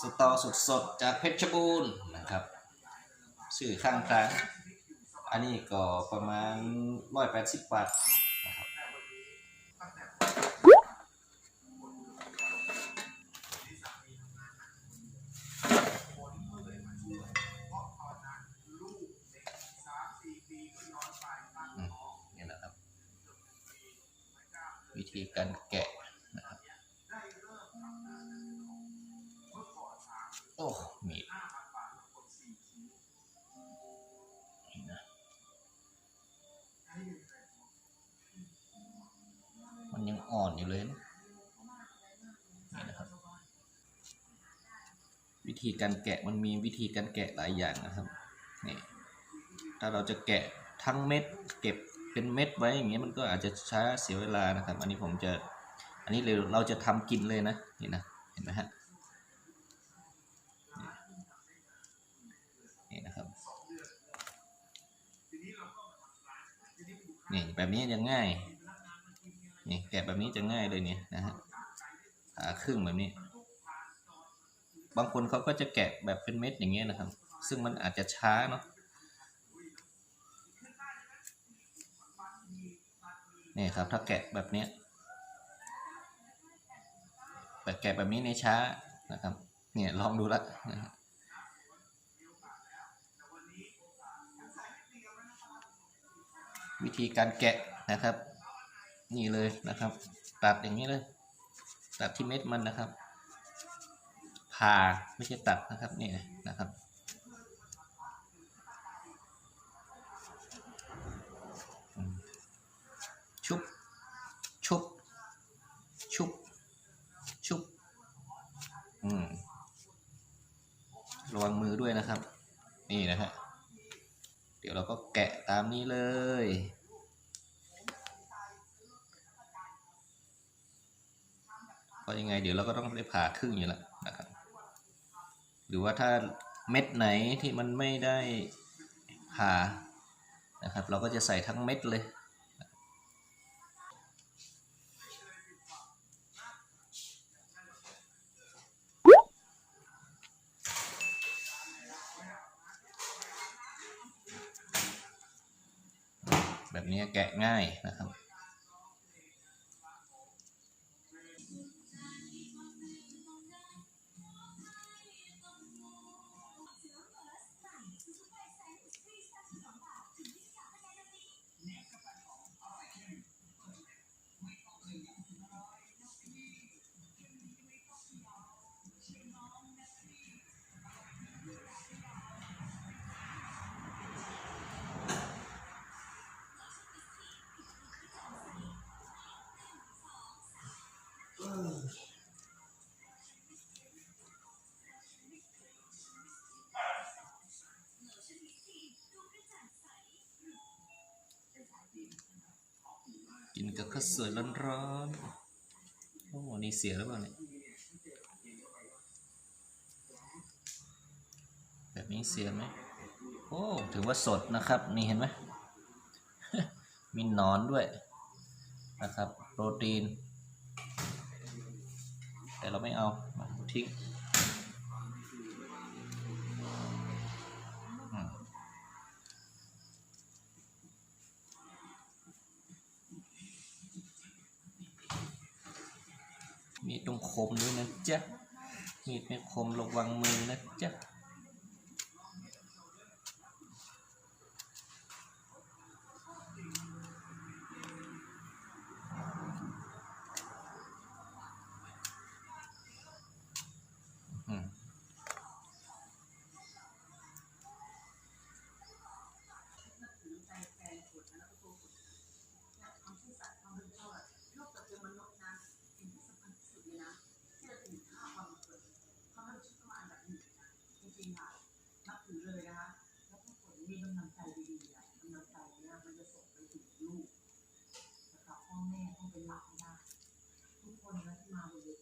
สตอสดๆ จากเพชรบูรณ์นะครับชื่อข้างทางอันนี้ก็ประมาณร้อยแปดสิบบาทนะครับนี่นะครับ วิธีการแกะ อนอยู่เลยนะนี่นะครับ วิธีการแกะมันมีวิธีการแกะหลายอย่างนะครับนี่ถ้าเราจะแกะทั้งเม็ด เก็บเป็นเม็ดไว้อย่างเงี้ยมันก็อาจจะช้าเสียเวลานะครับ อันนี้ผมจะอันนี้เราเราจะทำกินเลยนะนี่นะเห็นไหมฮะนี่นะครับนี่แบบนี้จะง่าย นี่แกะแบบนี้จะง่ายเลยเนี่ยนะฮะขาครึ่งแบบนี้ บางคนเขาก็จะแกะแบบเป็นเม็ดอย่างเงี้ยนะครับ ซึ่งมันอาจจะช้าเนาะนี่ครับ ถ้าแกะแบบเนี้ยแบบแกะแบบนี้ในช้านะครับ เนี่ยลองดูละนะฮะวิธีการแกะนะครับ นี่เลยนะครับ ตัดอย่างนี้เลย ตัดที่เม็ดมันนะครับผ่าไม่ใช่ตัดนะครับนี่นะครับชุบชุบชุบชุบอืมระวังมือด้วยนะครับ นี่นะฮะเดี๋ยวเราก็แกะตามนี้เลย ราะยังไงเดี๋ยวเราก็ต้องได้ผ่าครึ่งอยู่แล้วนะครับ หรือว่าถ้าเม็ดไหนที่มันไม่ได้ผ่านะครับ เราก็จะใส่ทั้งเม็ดเลยแบบนี้แกะง่ายนะครับ กินกับข้าวสวยร้อนๆ โอ้ นี่เสียหรือเปล่าเนี่ย แบบนี้เสียไหม โอ้ ถือว่าสดนะครับ นี่เห็นไหม มีหนอนด้วยนะครับ โปรตีน แต่เราไม่เอาทิ้ง มีดตรงคมด้วยนะจ๊ะมีดไม่คมระวังมือนะจ๊ะ ที่กำลังใจดีๆอะกำลังใจเนี่ยมันจะส่งไปถึงลูกนะคบพ่อแม่ต้องเป็นหลักให้ทุกคนนะที่มาบนเวท